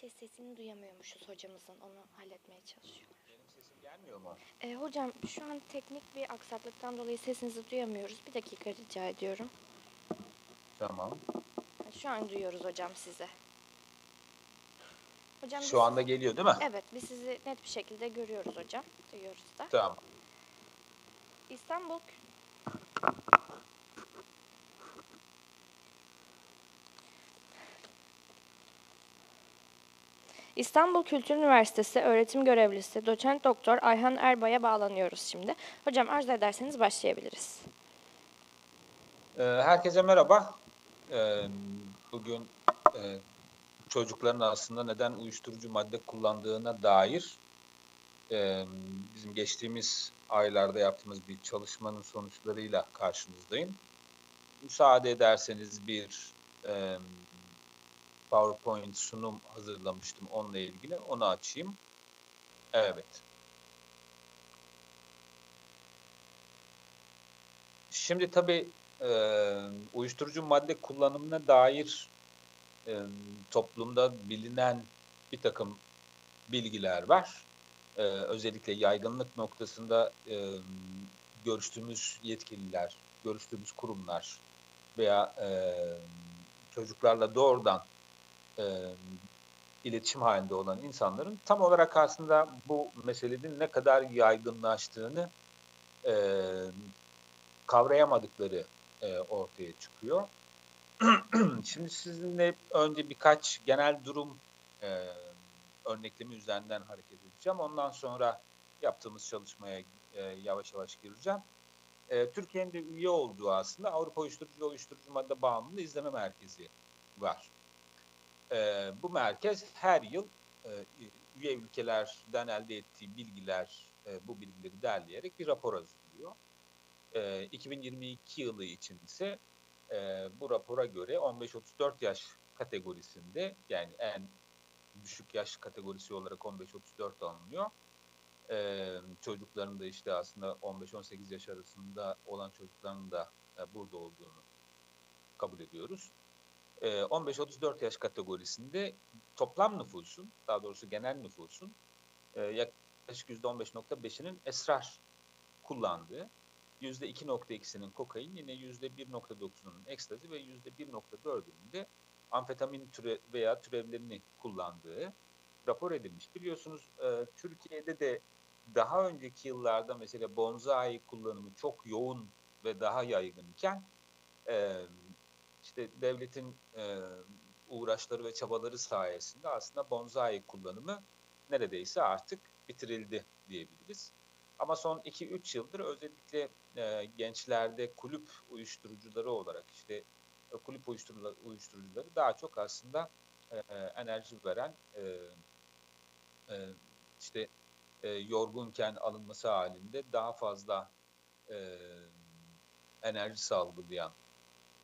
Şey sesini duyamıyormuşuz hocamızın. Onu halletmeye çalışıyor. Benim sesim gelmiyor mu? Ee, hocam şu an teknik bir aksaklıktan dolayı sesinizi duyamıyoruz. Bir dakika rica ediyorum. Tamam. Şu an duyuyoruz hocam sizi. Hocam biz Şu anda geliyor değil mi? Evet, biz sizi net bir şekilde görüyoruz hocam. Duyuyoruz da. Tamam. İstanbul İstanbul Kültür Üniversitesi öğretim görevlisi doçent doktor Ayhan Erbay'a bağlanıyoruz şimdi. Hocam arzu ederseniz başlayabiliriz. Ee, herkese merhaba. Ee, bugün e, çocukların aslında neden uyuşturucu madde kullandığına dair e, bizim geçtiğimiz aylarda yaptığımız bir çalışmanın sonuçlarıyla karşınızdayım. Müsaade ederseniz bir e, PowerPoint sunum hazırlamıştım onunla ilgili. Onu açayım. Evet. Şimdi tabii e, uyuşturucu madde kullanımına dair e, toplumda bilinen bir takım bilgiler var. E, özellikle yaygınlık noktasında e, görüştüğümüz yetkililer, görüştüğümüz kurumlar veya e, çocuklarla doğrudan e, iletişim halinde olan insanların tam olarak aslında bu meselenin ne kadar yaygınlaştığını e, kavrayamadıkları e, ortaya çıkıyor. Şimdi sizinle önce birkaç genel durum e, örneklemi üzerinden hareket edeceğim. Ondan sonra yaptığımız çalışmaya e, yavaş yavaş gireceğim. E, Türkiye'nin de üye olduğu aslında Avrupa Uyuşturucu ve Uyuşturucu Madde Bağımlılığı İzleme Merkezi var. E, bu merkez her yıl e, üye ülkelerden elde ettiği bilgiler, e, bu bilgileri derleyerek bir rapor hazırlıyor. E, 2022 yılı için ise e, bu rapora göre 15-34 yaş kategorisinde yani en düşük yaş kategorisi olarak 15-34 alınıyor. E, çocukların da işte aslında 15-18 yaş arasında olan çocukların da e, burada olduğunu kabul ediyoruz. E, 15-34 yaş kategorisinde toplam nüfusun, daha doğrusu genel nüfusun e, yaklaşık %15.5'inin esrar kullandığı, %2.2'sinin kokain, yine %1.9'unun ekstazi ve %1.4'ünün de amfetamin türe veya türevlerini kullandığı rapor edilmiş. Biliyorsunuz e, Türkiye'de de daha önceki yıllarda mesela bonsai kullanımı çok yoğun ve daha yaygınken e, işte devletin e, uğraşları ve çabaları sayesinde aslında bonsai kullanımı neredeyse artık bitirildi diyebiliriz. Ama son 2-3 yıldır özellikle e, gençlerde kulüp uyuşturucuları olarak işte e, kulüp uyuşturucuları, uyuşturucuları daha çok aslında e, enerji veren e, e, işte e, yorgunken alınması halinde daha fazla e, enerji salgılayan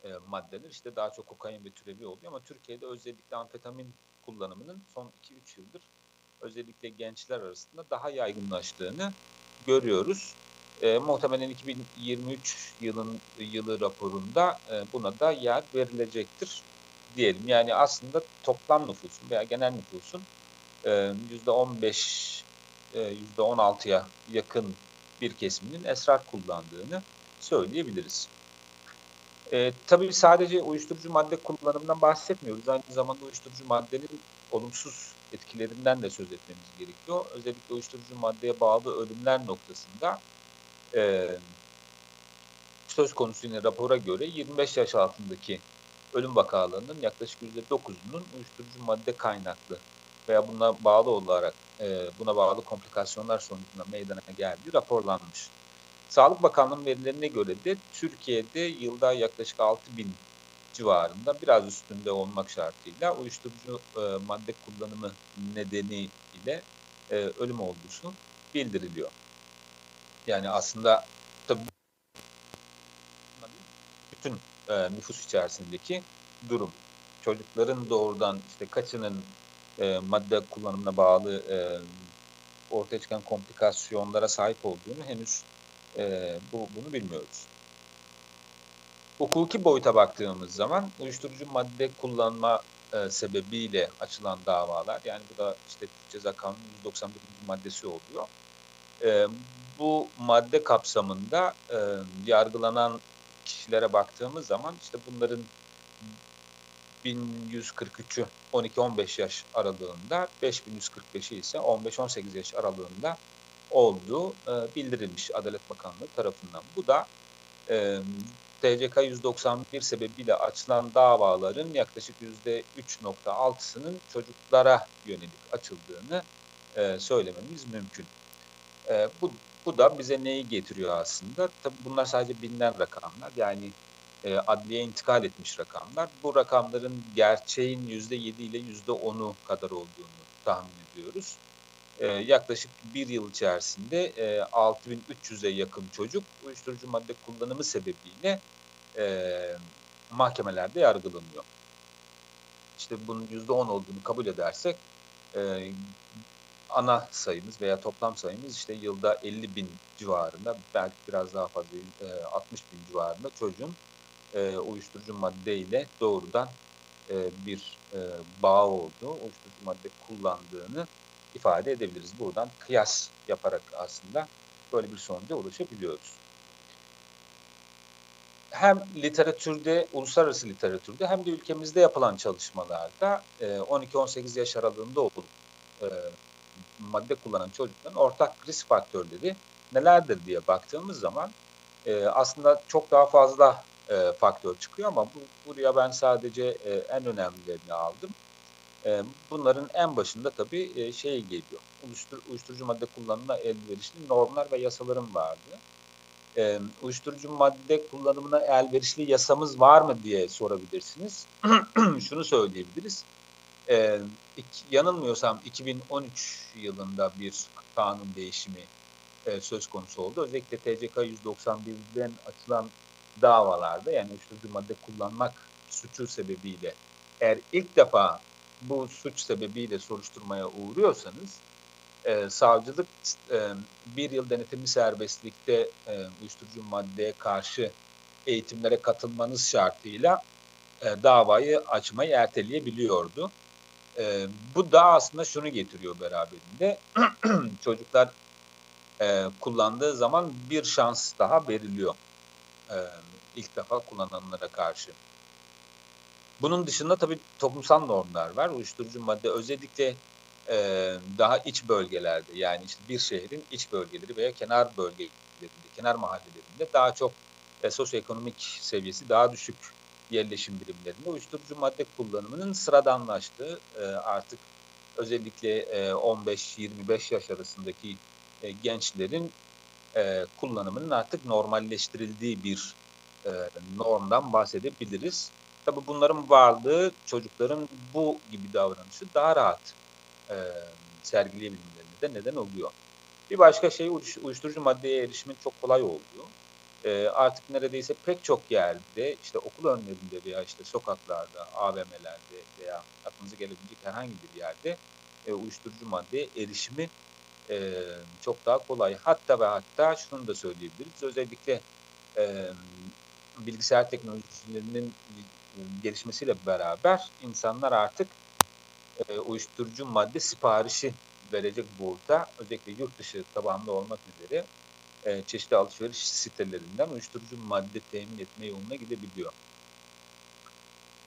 e, maddeler işte daha çok kokain ve türevi oluyor ama Türkiye'de özellikle amfetamin kullanımının son 2-3 yıldır özellikle gençler arasında daha yaygınlaştığını görüyoruz. E, muhtemelen 2023 yılın yılı raporunda e, buna da yer verilecektir diyelim. Yani aslında toplam nüfusun veya genel nüfusun e, %15 e, %16'ya yakın bir kesiminin esrar kullandığını söyleyebiliriz. E, tabii sadece uyuşturucu madde kullanımından bahsetmiyoruz. Aynı zamanda uyuşturucu maddenin olumsuz etkilerinden de söz etmemiz gerekiyor. Özellikle uyuşturucu maddeye bağlı ölümler noktasında e, söz konusu yine rapora göre 25 yaş altındaki ölüm vakalarının yaklaşık %9'unun uyuşturucu madde kaynaklı veya buna bağlı olarak e, buna bağlı komplikasyonlar sonucunda meydana geldiği raporlanmış. Sağlık Bakanlığı'nın verilerine göre de Türkiye'de yılda yaklaşık 6 bin civarında biraz üstünde olmak şartıyla uyuşturucu e, madde kullanımı nedeniyle e, ölüm olduğu bildiriliyor. Yani aslında tabii bütün e, nüfus içerisindeki durum. Çocukların doğrudan işte kaçının e, madde kullanımına bağlı e, ortaya çıkan komplikasyonlara sahip olduğunu henüz e, bu, bunu bilmiyoruz. Hukuki boyuta baktığımız zaman uyuşturucu madde kullanma e, sebebiyle açılan davalar yani bu da işte Ceza Kanunu 191. maddesi oluyor. E, bu madde kapsamında e, yargılanan kişilere baktığımız zaman işte bunların 1143'ü 12-15 yaş aralığında, 5145'i ise 15-18 yaş aralığında olduğu e, bildirilmiş Adalet Bakanlığı tarafından. Bu da e, TCK 191 sebebiyle açılan davaların yaklaşık %3.6'sının çocuklara yönelik açıldığını e, söylememiz mümkün. E, bu, bu da bize neyi getiriyor aslında? Tabii bunlar sadece bilinen rakamlar. Yani e, adliye intikal etmiş rakamlar. Bu rakamların gerçeğin %7 ile %10'u kadar olduğunu tahmin ediyoruz. E, yaklaşık bir yıl içerisinde e, 6300'e yakın çocuk uyuşturucu madde kullanımı sebebiyle e, mahkemelerde yargılanıyor. İşte bunun %10 olduğunu kabul edersek e, ana sayımız veya toplam sayımız işte yılda 50 bin civarında belki biraz daha fazla e, 60 bin civarında çocuğun e, uyuşturucu madde ile doğrudan e, bir e, bağ olduğu, uyuşturucu madde kullandığını ifade edebiliriz. Buradan kıyas yaparak aslında böyle bir sonuca ulaşabiliyoruz. Hem literatürde, uluslararası literatürde hem de ülkemizde yapılan çalışmalarda e, 12-18 yaş aralığında olup e, madde kullanan çocukların ortak risk faktörleri nelerdir diye baktığımız zaman e, aslında çok daha fazla e, faktör çıkıyor ama bu, buraya ben sadece e, en önemlilerini aldım. Bunların en başında tabii şey geliyor. Uyuştur, uyuşturucu madde kullanımına elverişli normlar ve yasaların vardı. Uyuşturucu madde kullanımına elverişli yasamız var mı diye sorabilirsiniz. Şunu söyleyebiliriz. Yanılmıyorsam 2013 yılında bir kanun değişimi söz konusu oldu. Özellikle TCK 191'den açılan davalarda yani uyuşturucu madde kullanmak suçu sebebiyle eğer ilk defa bu suç sebebiyle soruşturmaya uğruyorsanız e, savcılık e, bir yıl denetimli serbestlikte e, uyuşturucu maddeye karşı eğitimlere katılmanız şartıyla e, davayı açmayı erteleyebiliyordu. E, bu da aslında şunu getiriyor beraberinde. Çocuklar e, kullandığı zaman bir şans daha veriliyor e, ilk defa kullananlara karşı. Bunun dışında tabii toplumsal normlar var. Uyuşturucu madde özellikle e, daha iç bölgelerde yani işte bir şehrin iç bölgeleri veya kenar bölgelerinde, kenar mahallelerinde daha çok e, sosyoekonomik seviyesi daha düşük yerleşim birimlerinde uyuşturucu madde kullanımının sıradanlaştığı e, artık özellikle e, 15-25 yaş arasındaki e, gençlerin e, kullanımının artık normalleştirildiği bir e, normdan bahsedebiliriz. Tabi bunların varlığı çocukların bu gibi davranışı daha rahat e, sergileyebilmelerine de neden oluyor. Bir başka şey uyuşturucu maddeye erişimin çok kolay olduğu. E, artık neredeyse pek çok yerde işte okul önlerinde veya işte sokaklarda, AVM'lerde veya aklınıza gelebilecek herhangi bir yerde e, uyuşturucu maddeye erişimi e, çok daha kolay. Hatta ve hatta şunu da söyleyebiliriz. Özellikle e, bilgisayar teknolojilerinin gelişmesiyle beraber insanlar artık e, uyuşturucu madde siparişi verecek burada özellikle yurt dışı tabanlı olmak üzere e, çeşitli alışveriş sitelerinden uyuşturucu madde temin etme yoluna gidebiliyor.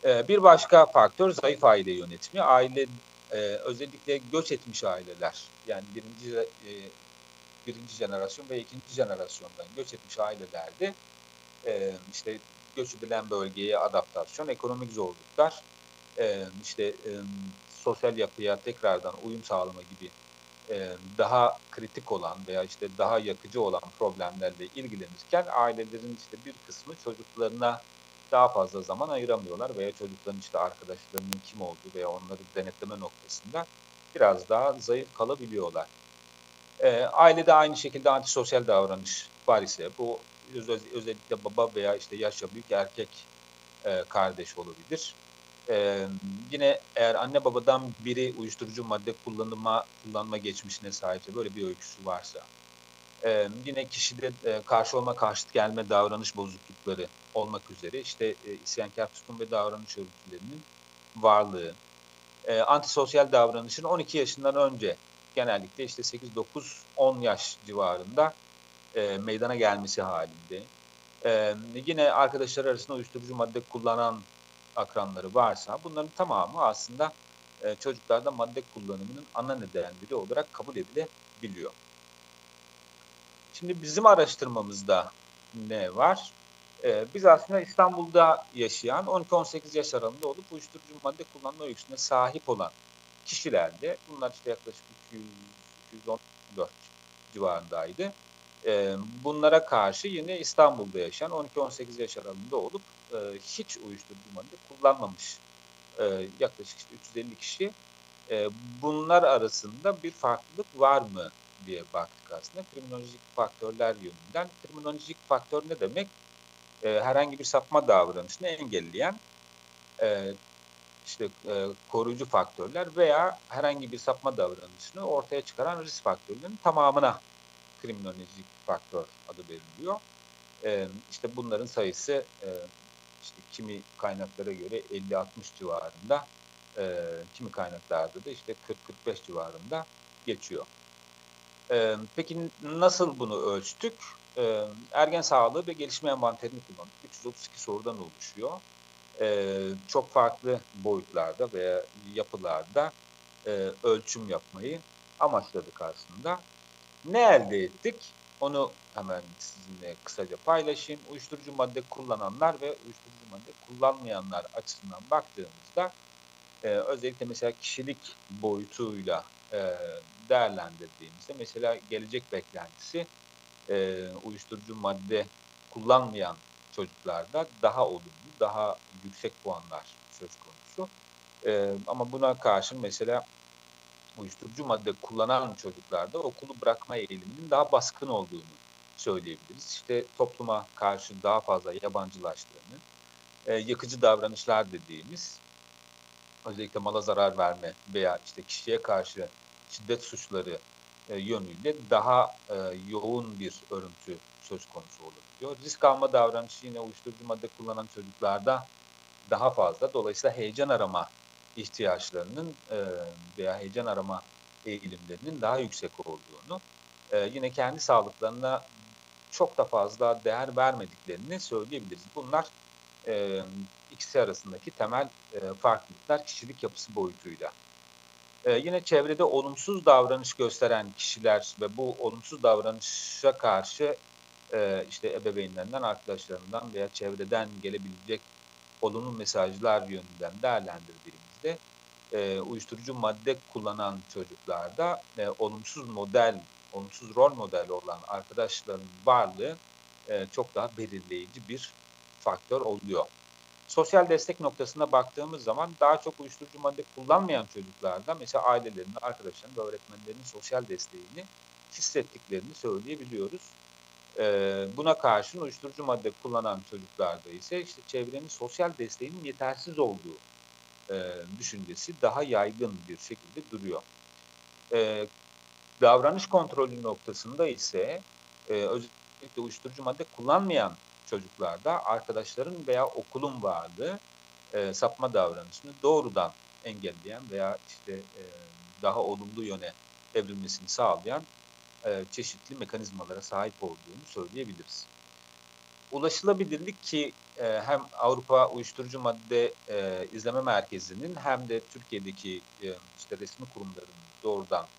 E, bir başka faktör zayıf aile yönetimi. Aile e, özellikle göç etmiş aileler yani birinci e, birinci jenerasyon ve ikinci jenerasyondan göç etmiş ailelerde e, işte göç bölgeye adaptasyon, ekonomik zorluklar, e, işte e, sosyal yapıya tekrardan uyum sağlama gibi e, daha kritik olan veya işte daha yakıcı olan problemlerle ilgilenirken ailelerin işte bir kısmı çocuklarına daha fazla zaman ayıramıyorlar veya çocukların işte arkadaşlarının kim olduğu veya onları denetleme noktasında biraz daha zayıf kalabiliyorlar. E, ailede aynı şekilde antisosyal davranış var ise bu özellikle baba veya işte yaşça büyük erkek e, kardeş olabilir. E, yine eğer anne babadan biri uyuşturucu madde kullanıma kullanma geçmişine sahipse böyle bir öyküsü varsa e, yine kişide e, karşı olma karşıt gelme davranış bozuklukları olmak üzere işte e, isyankar tutum ve davranış örüntülerinin varlığı e, antisosyal davranışın 12 yaşından önce genellikle işte 8-9-10 yaş civarında e, meydana gelmesi halinde. E, yine arkadaşlar arasında uyuşturucu madde kullanan akranları varsa bunların tamamı aslında e, çocuklarda madde kullanımının ana nedenleri olarak kabul edilebiliyor. Şimdi bizim araştırmamızda ne var? Ee, biz aslında İstanbul'da yaşayan 12-18 yaş aralığında olup uyuşturucu madde kullanma öyküsüne sahip olan kişilerde bunlar işte yaklaşık 200-214 civarındaydı. Ee, bunlara karşı yine İstanbul'da yaşayan 12-18 yaş aralığında olup e, hiç uyuşturucu madde kullanmamış e, yaklaşık işte 350 kişi. E, bunlar arasında bir farklılık var mı diye baktık aslında. Kriminolojik faktörler yönünden. Kriminolojik faktör ne demek? E, herhangi bir sapma davranışını engelleyen e, işte e, koruyucu faktörler veya herhangi bir sapma davranışını ortaya çıkaran risk faktörlerinin tamamına kriminolojik faktör adı veriliyor. E, işte bunların sayısı e, işte kimi kaynaklara göre 50-60 civarında, e, kimi kaynaklarda da işte 40-45 civarında geçiyor. E, peki nasıl bunu ölçtük? E, ergen sağlığı ve gelişme envanterini kullandık. 332 sorudan oluşuyor. E, çok farklı boyutlarda veya yapılarda e, ölçüm yapmayı amaçladık aslında. Ne elde ettik? Onu hemen sizinle kısaca paylaşayım. Uyuşturucu madde kullananlar ve uyuşturucu madde kullanmayanlar açısından baktığımızda e, özellikle mesela kişilik boyutuyla e, değerlendirdiğimizde mesela gelecek beklentisi e, uyuşturucu madde kullanmayan çocuklarda daha olumlu, daha yüksek puanlar söz konusu. E, ama buna karşın mesela uyuşturucu madde kullanan çocuklarda okulu bırakma eğiliminin daha baskın olduğunu söyleyebiliriz. İşte topluma karşı daha fazla yabancılaştığını, e, yakıcı davranışlar dediğimiz özellikle mala zarar verme veya işte kişiye karşı şiddet suçları e, yönüyle daha e, yoğun bir örüntü söz konusu olabiliyor. Risk alma davranışı yine uyuşturucu madde kullanan çocuklarda daha fazla. Dolayısıyla heyecan arama ihtiyaçlarının e, veya heyecan arama eğilimlerinin daha yüksek olduğunu, e, yine kendi sağlıklarına çok da fazla değer vermediklerini söyleyebiliriz. Bunlar e, ikisi arasındaki temel e, farklılıklar kişilik yapısı boyutuyla. E, yine çevrede olumsuz davranış gösteren kişiler ve bu olumsuz davranışa karşı e, işte ebeveynlerinden, arkadaşlarından veya çevreden gelebilecek olumlu mesajlar yönünden değerlendirdiğimizde e, uyuşturucu madde kullanan çocuklarda e, olumsuz model, olumsuz rol modeli olan arkadaşların varlığı e, çok daha belirleyici bir faktör oluyor. Sosyal destek noktasına baktığımız zaman daha çok uyuşturucu madde kullanmayan çocuklarda mesela ailelerinin, arkadaşlarının ve öğretmenlerinin sosyal desteğini hissettiklerini söyleyebiliyoruz. Ee, buna karşın uyuşturucu madde kullanan çocuklarda ise işte çevrenin sosyal desteğinin yetersiz olduğu e, düşüncesi daha yaygın bir şekilde duruyor. E, davranış kontrolü noktasında ise e, özellikle uyuşturucu madde kullanmayan çocuklarda arkadaşların veya okulun varlığı e, sapma davranışını doğrudan engelleyen veya işte e, daha olumlu yöne evrilmesini sağlayan e, çeşitli mekanizmalara sahip olduğunu söyleyebiliriz. Ulaşılabilirlik ki e, hem Avrupa Uyuşturucu Madde e, İzleme Merkezi'nin hem de Türkiye'deki e, işte resmi kurumların doğrudan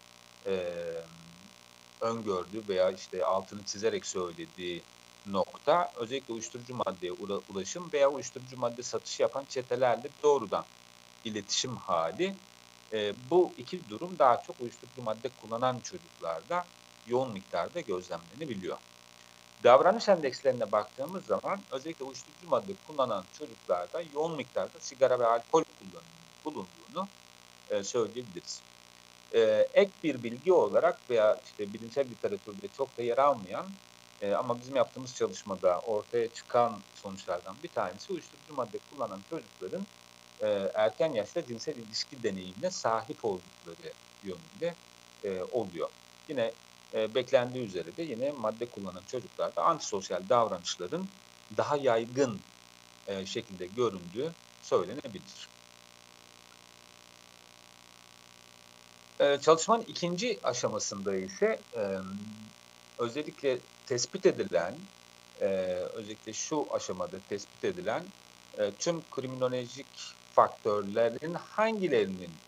öngördüğü veya işte altını çizerek söylediği nokta özellikle uyuşturucu maddeye ulaşım veya uyuşturucu madde satışı yapan çetelerle doğrudan iletişim hali. Bu iki durum daha çok uyuşturucu madde kullanan çocuklarda yoğun miktarda gözlemlenebiliyor. Davranış endekslerine baktığımız zaman özellikle uyuşturucu madde kullanan çocuklarda yoğun miktarda sigara ve alkol kullanımının bulunduğunu e, söyleyebiliriz. E, ek bir bilgi olarak veya işte bilimsel literatürde çok da yer almayan e, ama bizim yaptığımız çalışmada ortaya çıkan sonuçlardan bir tanesi uyuşturucu madde kullanan çocukların e, erken yaşta cinsel ilişki deneyimine sahip oldukları yönünde e, oluyor. Yine e, beklendiği üzere de yine madde kullanan çocuklarda antisosyal davranışların daha yaygın e, şekilde göründüğü söylenebilir. Eee, çalışmanın ikinci aşamasında ise emm, özellikle tespit edilen, eee, özellikle şu aşamada tespit edilen eee, tüm kriminolojik faktörlerin hangilerinin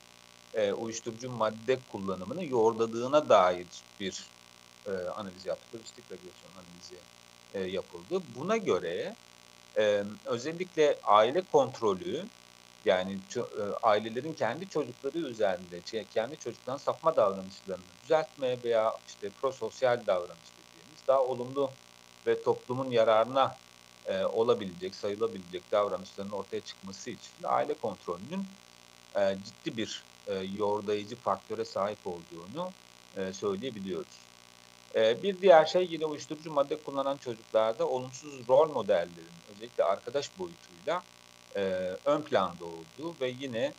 eee, uyuşturucu madde kullanımını yordadığına dair bir eee, analiz yaptık. Lojistik regresyon analizi eee, yapıldı. Buna göre emm, özellikle aile kontrolü yani eee, ailelerin kendi çocukları üzerinde kendi çocuklarının sapma davranışlarını düzeltme veya işte prososyal davranış dediğimiz daha olumlu ve toplumun yararına eee, olabilecek, sayılabilecek davranışların ortaya çıkması için aile kontrolünün eee, ciddi bir eee, yordayıcı faktöre sahip olduğunu eee, söyleyebiliyoruz. Eee, bir diğer şey yine uyuşturucu madde kullanan çocuklarda olumsuz rol modellerin özellikle arkadaş boyutuyla eee, ön planda olduğu ve yine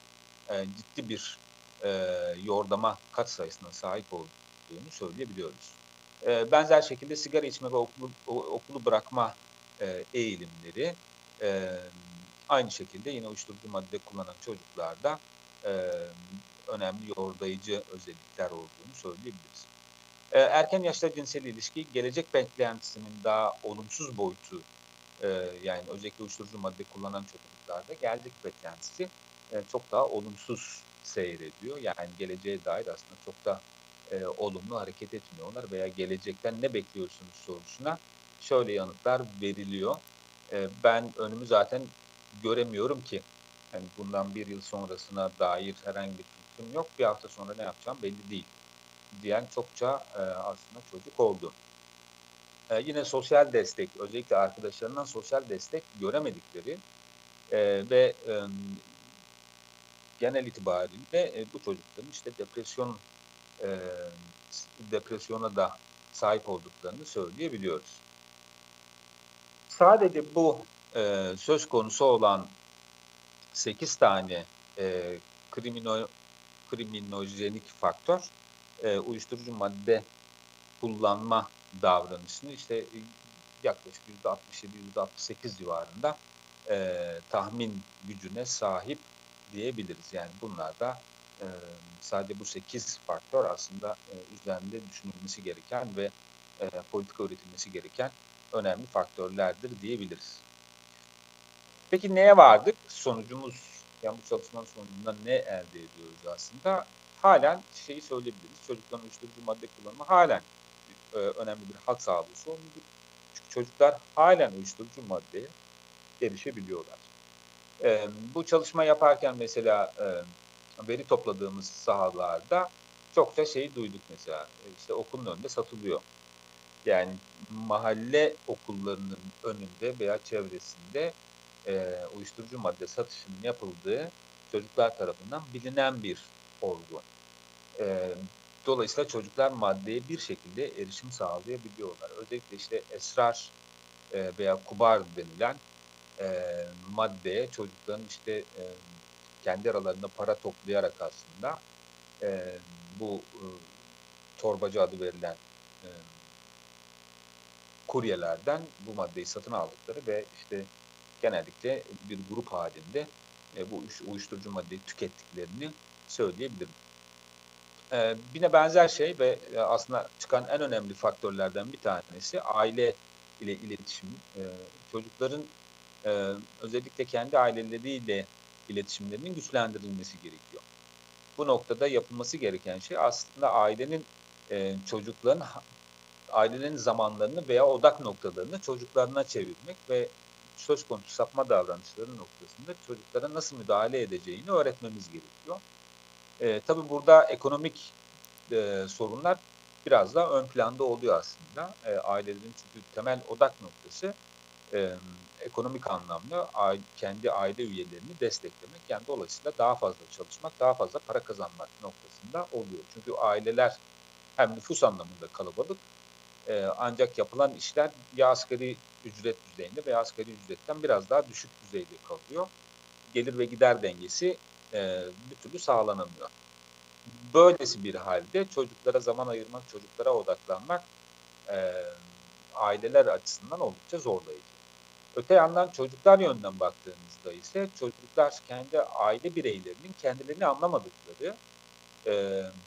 eee, ciddi bir eee, yordama katsayısına sahip olduğunu söyleyebiliyoruz. Eee, benzer şekilde sigara içme ve okulu okulu bırakma eee, eğilimleri emm, aynı şekilde yine uyuşturucu madde kullanan çocuklarda emm, önemli yordayıcı özellikler olduğunu söyleyebiliriz. Eee, erken yaşta cinsel ilişki gelecek beklentisinin daha olumsuz boyutu, eee, yani özellikle uyuşturucu madde kullanan çocuklarda gelecek beklentisi eee, çok daha olumsuz seyrediyor. Yani geleceğe dair aslında çok da eee, olumlu hareket etmiyorlar veya gelecekten ne bekliyorsunuz sorusuna şöyle yanıtlar veriliyor. Eee, ben önümü zaten göremiyorum ki hani bundan bir yıl sonrasına dair herhangi bir fikrim yok. Bir hafta sonra ne yapacağım belli değil diyen çokça eee, aslında çocuk oldu. Eee, yine sosyal destek, özellikle arkadaşlarından sosyal destek göremedikleri eee, ve emm, genel itibariyle eee, bu çocukların işte depresyon s depresyona da sahip olduklarını söyleyebiliyoruz. Sadece bu eee, söz konusu olan 8 tane eee, krimino kriminojenik faktör eee, uyuşturucu madde kullanma davranışını işte eee, yaklaşık %67-%68 civarında eee, tahmin gücüne sahip diyebiliriz. Yani bunlar da emm, sadece bu 8 faktör aslında eee, üzerinde düşünülmesi gereken ve eee, politika üretilmesi gereken önemli faktörlerdir diyebiliriz. Peki neye vardık? Sonucumuz, yani bu çalışmanın sonucunda ne elde ediyoruz aslında? Hâlen şeyi söyleyebiliriz, çocukların uyuşturucu madde kullanımı hâlen eee, önemli bir halk sağlığı sorunudur. Çünkü çocuklar hâlen uyuşturucu maddeye erişebiliyorlar. Emm, bu çalışma yaparken mesela emm, veri topladığımız sahalarda çokça şeyi duyduk mesela, eee, işte okulun önünde satılıyor. Yani mahalle okullarının önünde veya çevresinde eee, uyuşturucu madde satışının yapıldığı çocuklar tarafından bilinen bir olgu. Emm, dolayısıyla çocuklar maddeye bir şekilde erişim sağlayabiliyorlar. Özellikle işte esrar eee, veya kumar denilen eee, maddeye çocukların işte emm, kendi aralarında para toplayarak aslında eee, bu ııı, torbacı adı verilen emm kuryelerden bu maddeyi satın aldıkları ve işte genellikle bir grup hâlinde eee, bu uyuş uyuşturucu maddeyi tükettiklerini söyleyebilirim. Eee, yine benzer şey ve eee, aslında çıkan en önemli faktörlerden bir tanesi aile ile iletişim. Eee, çocukların eee, özellikle kendi aileleriyle iletişimlerinin güçlendirilmesi gerekiyor. Bu noktada yapılması gereken şey aslında ailenin eee, çocukların ha ailelerin zamanlarını veya odak noktalarını çocuklarına çevirmek ve söz konusu sapma davranışları noktasında çocuklara nasıl müdahale edeceğini öğretmemiz gerekiyor. Eee, tabii burada ekonomik eee, sorunlar biraz daha ön planda oluyor aslında. Eee, ailelerin çünkü temel odak noktası emm, ekonomik anlamda kendi aile üyelerini desteklemek. Yani dolayısıyla daha fazla çalışmak, daha fazla para kazanmak noktasında oluyor. Çünkü aileler hem nüfus anlamında kalabalık eee, ancak yapılan işler ya asgari ücret düzeyinde veya asgari ücretten biraz daha düşük düzeyde kalıyor. Gelir ve gider dengesi eee, bir türlü sağlanamıyor. Böylesi bir hâlde çocuklara zaman ayırmak, çocuklara odaklanmak emm, aileler açısından oldukça zorlayıcı. Öte yandan çocuklar yönünden baktığımızda ise çocuklar kendi aile bireylerinin kendilerini anlamadıkları, emm,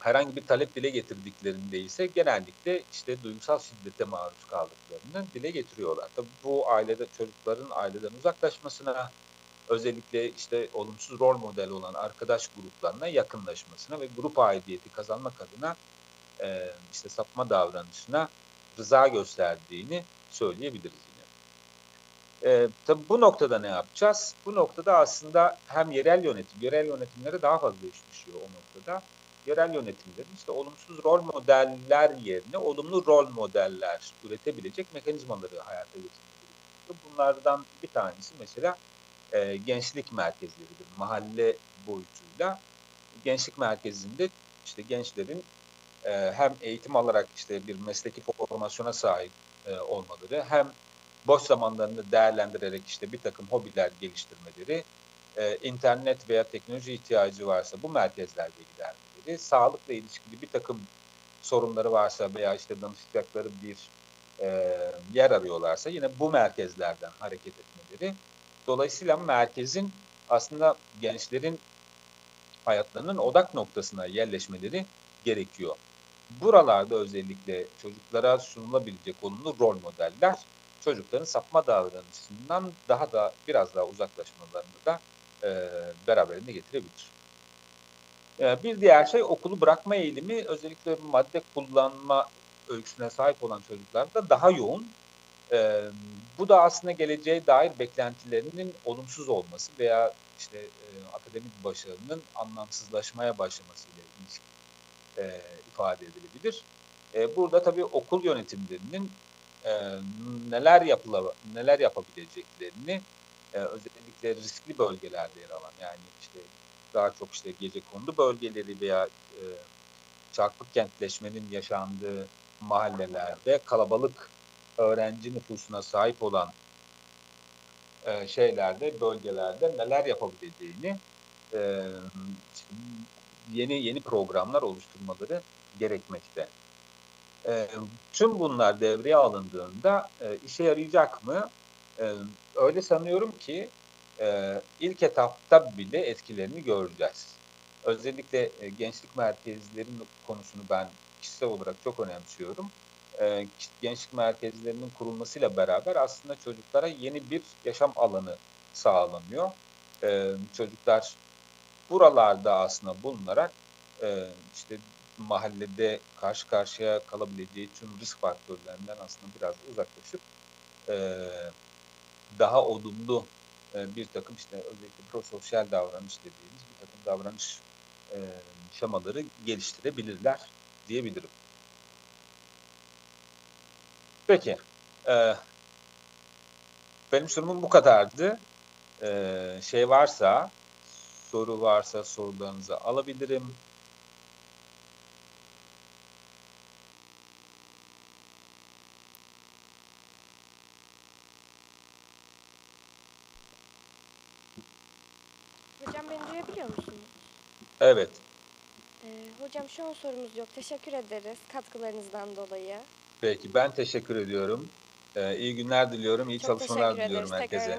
herhangi bir talep dile getirdiklerinde ise genellikle işte duygusal şiddete maruz kaldıklarını dile getiriyorlar. Tabii bu ailede çocukların aileden uzaklaşmasına, özellikle işte olumsuz rol model olan arkadaş gruplarına yakınlaşmasına ve grup aidiyeti kazanmak adına e, işte sapma davranışına rıza gösterdiğini söyleyebiliriz yine. E, tabii bu noktada ne yapacağız? Bu noktada aslında hem yerel yönetim, yerel yönetimlere daha fazla iş düşüyor o noktada. Yerel yönetimlerin işte olumsuz rol modeller yerine olumlu rol modeller üretebilecek mekanizmaları hayata geçirmek. Bunlardan bir tanesi mesela e, gençlik merkezleridir. Mahalle boyutuyla gençlik merkezinde işte gençlerin e, hem eğitim alarak işte bir mesleki formasyona sahip e, olmaları hem boş zamanlarını değerlendirerek işte bir takım hobiler geliştirmeleri, e, internet veya teknoloji ihtiyacı varsa bu merkezlerde gidermeleri, sağlıkla ilişkili bir takım sorunları varsa veya işte danışacakları bir e, yer arıyorlarsa yine bu merkezlerden hareket etmeleri. Dolayısıyla merkezin aslında gençlerin hayatlarının odak noktasına yerleşmeleri gerekiyor. Buralarda özellikle çocuklara sunulabilecek olumlu rol modeller çocukların sapma davranışından daha da biraz daha uzaklaşmalarını da e, beraberinde getirebilir. E, bir diğer şey okulu bırakma eğilimi özellikle madde kullanma öyküsüne sahip olan çocuklarda daha yoğun. E, bu da aslında geleceğe dair beklentilerinin olumsuz olması veya işte e, akademik başarının anlamsızlaşmaya başlamasıyla ilişki e, ifade edilebilir. E, burada tabii okul yönetimlerinin neler yapıla, neler yapabileceklerini özellikle riskli bölgelerde yer alan yani işte daha çok işte gece kondu bölgeleri veya e, çarpık kentleşmenin yaşandığı mahallelerde kalabalık öğrenci nüfusuna sahip olan e, şeylerde, bölgelerde neler yapabileceğini e, yeni yeni programlar oluşturmaları gerekmekte. E, tüm bunlar devreye alındığında e, işe yarayacak mı? E, öyle sanıyorum ki e, ilk etapta bile etkilerini göreceğiz. Özellikle e, gençlik merkezlerinin konusunu ben kişisel olarak çok önemsiyorum. E, gençlik merkezlerinin kurulmasıyla beraber aslında çocuklara yeni bir yaşam alanı sağlanıyor. E, çocuklar buralarda aslında bulunarak e, işte mahallede karşı karşıya kalabileceği tüm risk faktörlerinden aslında biraz uzaklaşıp e, daha olumlu e, bir takım işte özellikle prososyal davranış dediğimiz bir takım davranış e, şemaları geliştirebilirler diyebilirim. Peki. E, benim sunumum bu kadardı. E, şey varsa, soru varsa sorularınızı alabilirim. Evet. Ee, hocam şu an sorumuz yok. Teşekkür ederiz katkılarınızdan dolayı. Peki ben teşekkür ediyorum. Ee, iyi günler diliyorum. iyi Çok çalışmalar diliyorum herkese.